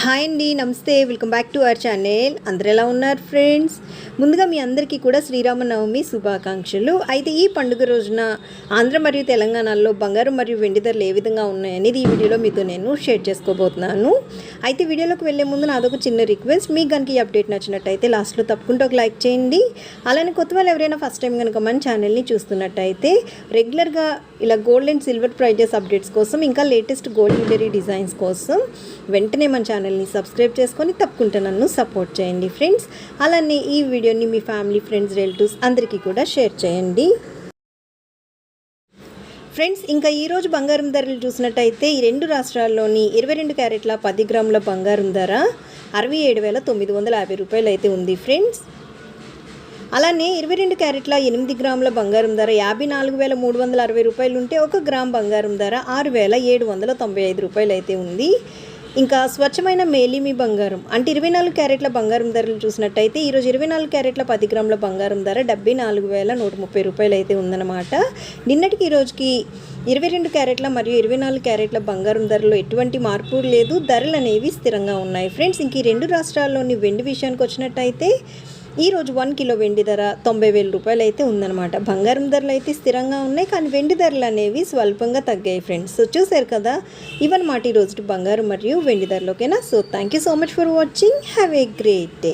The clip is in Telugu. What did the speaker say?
హాయ్ అండి నమస్తే. Welcome back to our channel అందరు ఎలా ఉన్నారు ఫ్రెండ్స్ ముందుగా మీ అందరికీ కూడా శ్రీరామనవమి శుభాకాంక్షలు. అయితే ఈ పండుగ రోజున ఆంధ్ర మరియు తెలంగాణలో బంగారం మరియు వెండి ధరలు ఏ విధంగా ఉన్నాయనేది ఈ వీడియోలో మీతో నేను షేర్ చేసుకోబోతున్నాను. అయితే వీడియోలోకి వెళ్ళే ముందు నాదొక చిన్న రిక్వెస్ట్ మీకు కనుక ఈ అప్డేట్ నచ్చినట్టయితే లాస్ట్లో తప్పకుండా ఒక లైక్ చేయండి. అలానే కొత్త వాళ్ళు ఎవరైనా ఫస్ట్ టైం కనుక మన ఛానల్ని చూస్తున్నట్టయితే రెగ్యులర్గా ఇలా gold and silver prices updates కోసం ఇంకా లేటెస్ట్ గోల్డ్ జ్యువెలరీ డిజైన్స్ కోసం వెంటనే మన ఛానల్ని సబ్స్క్రైబ్ చేసుకొని తప్పకుండా నన్ను సపోర్ట్ చేయండి ఫ్రెండ్స్. అలానే ఈ వీడియోని మీ ఫ్యామిలీ ఫ్రెండ్స్ రిలేటివ్స్ అందరికీ కూడా షేర్ చేయండి. ఫ్రెండ్స్ ఇంకా ఈరోజు బంగారం ధరలు చూసినట్టయితే ఈ రెండు రాష్ట్రాల్లోని ఇరవై రెండు క్యారెట్ల పది గ్రాముల బంగారం ధర అరవై ఏడు వేల తొమ్మిది వందల యాభై రూపాయలు అయితే ఉంది ఫ్రెండ్స్. అలానే ఇరవై రెండు క్యారెట్ల ఎనిమిది గ్రాముల బంగారం ధర యాభై నాలుగు వేల మూడు వందల అరవై రూపాయలు ఉంటే ఒక గ్రామ్ బంగారం ధర ఆరు వేల ఏడు వందల తొంభై ఐదు రూపాయలు అయితే ఉంది. ఇంకా స్వచ్ఛమైన మేలిమి బంగారం. అంటే ఇరవై నాలుగు క్యారెట్ల బంగారం ధరలు చూసినట్టయితే ఈరోజు ఇరవై నాలుగు క్యారెట్ల పది గ్రాముల బంగారం ధర డెబ్బై నాలుగు వేల నూట ముప్పై రూపాయలు అయితే ఉందన్నమాట. నిన్నటికి ఈరోజుకి ఇరవై రెండు క్యారెట్ల మరియు ఇరవై నాలుగు క్యారెట్ల బంగారం ధరలో ఎటువంటి మార్పు లేదు. ధరలు అనేవి స్థిరంగా ఉన్నాయి. ఫ్రెండ్స్ ఇంక ఈ రెండు రాష్ట్రాల్లోని వెండి విషయానికి వచ్చినట్టయితే ఈరోజు వన్ కిలో వెండి ధర తొంభై వేల రూపాయలు అయితే ఉందన్నమాట. బంగారం ధరలు అయితే స్థిరంగా ఉన్నాయి కానీ వెండి ధరలు అనేవి స్వల్పంగా తగ్గాయి ఫ్రెండ్స్. సో చూసారు కదా ఇవన్నమాట ఈరోజు రోజు బంగారం మరియు వెండి ధరలు ఓకేనా so thank you so much for watching have a great day